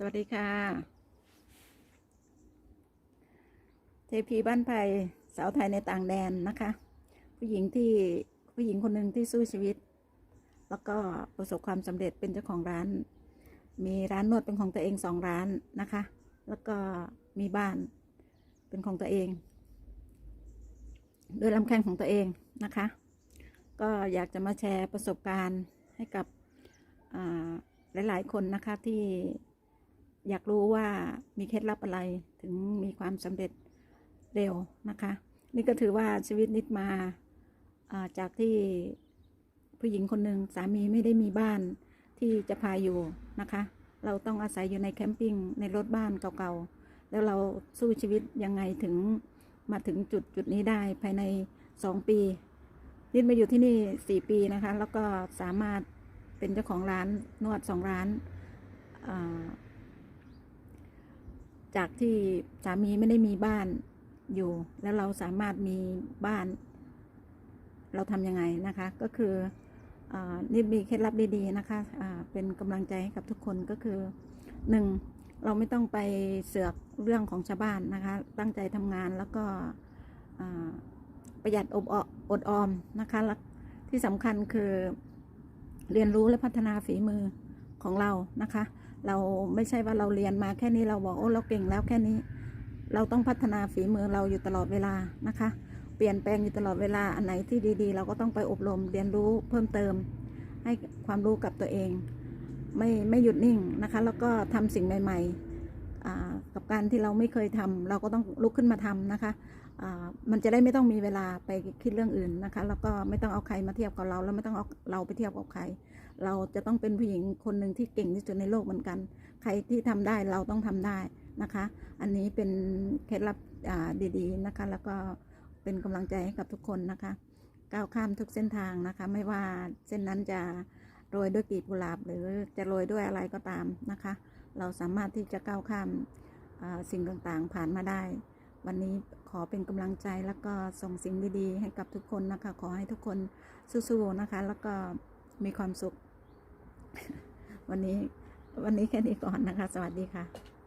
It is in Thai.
สวัสดีค่ะ เทพีบ้านไผ่สาวไทยในต่างแดนนะคะ ผู้หญิงที่ผู้หญิงคนหนึ่งที่สู้ชีวิต แล้วก็ประสบความสำเร็จเป็นเจ้าของร้าน มีร้านนวดเป็นของตัวเองสองร้านนะคะ แล้วก็มีบ้านเป็นของตัวเองด้วยลำแข้งของตัวเองนะคะ ก็อยากจะมาแชร์ประสบการณ์ให้กับอ่าหลาย ๆ คนนะคะที่ อยากรู้ว่ามีเคล็ดลับอะไรถึงมีความสำเร็จเร็วนะคะ นี่ก็ถือว่าชีวิตนิดมาาจากที่ผู้หญิงคนหนึ่งสามีไม่ได้มีบ้านที่จะพาอยู่นะคะ เราต้องอาศัยอยู่ในแคมปิ้งในรถบ้านเก่าๆ แล้วเราสู้ชีวิตยังไงถึงมาถึงจุดจุดนี้ได้ภายในสองปีนิดมาอยู่ที่นี่สี่ปีนะคะ แล้วก็สามารถเป็นเจ้าของร้านนวดสองร้านอ่า จากที่สามีไม่ได้มีบ้านอยู่ แล้วเราสามารถมีบ้าน เราทำยังไงนะคะ ก็คืออนิดมีเคล็ดลับดีๆนะคะอ่าเป็นกำลังใจให้กับทุกคนก็คือหนึ่งเราไม่ต้องไปเสือกเรื่องของชาวบ้านนะคะ ตั้งใจทำงานแล้วก็ประหยัดอบออดออมนะคะและที่สำคัญคือเรียนรู้และพัฒนาฝีมือของเรานะคะ เราไม่ใช่ว่าเราเรียนมาแค่นี้เราบอกโอ้เราเก่งแล้วแค่นี้ เราต้องพัฒนาฝีมือเราอยู่ตลอดเวลานะคะ เปลี่ยนแปลงอยู่ตลอดเวลาอันไหนที่ดีๆ เราก็ต้องไปอบรมเรียนรู้เพิ่มเติม ให้ความรู้กับตัวเอง ไม่ไม่หยุดนิ่งนะคะ แล้วก็ทำสิ่งใหม่ๆอ่ กับการที่เราไม่เคยทำเราก็ต้องลุกขึ้นมาทำนะคะมันจะได้ไม่ต้องมีเวลาไปคิดเรื่องอื่นนะคะ แล้วก็ไม่ต้องเอาใครมาเทียบกับเรา แล้วไม่ต้องเอาเราไปเทียบกับใคร เราจะต้องเป็นผู้หญิงคนหนึ่งที่เก่งที่สุดในโลกเหมือนกัน ใครที่ทำได้เราต้องทำได้นะคะ อันนี้เป็นเคล็ดลับดีๆนะคะ แล้วก็เป็นกำลังใจให้กับทุกคนนะคะ ก้าวข้ามทุกเส้นทางนะคะ ไม่ว่าเส้นนั้นจะโรยด้วยกีบกุหลาบหรือจะโรยด้วยอะไรก็ตามนะคะ เราสามารถที่จะก้าวข้าม สิ่งต่างๆผ่านมาได้ วันนี้ขอเป็นกำลังใจแล้วก็ส่งสิ่งดีๆให้กับทุกคนนะคะ ขอให้ทุกคนสู้ๆนะคะ แล้วก็มีความสุข วันนี้วันนี้แค่นี้ก่อนนะคะ สวัสดีค่ะ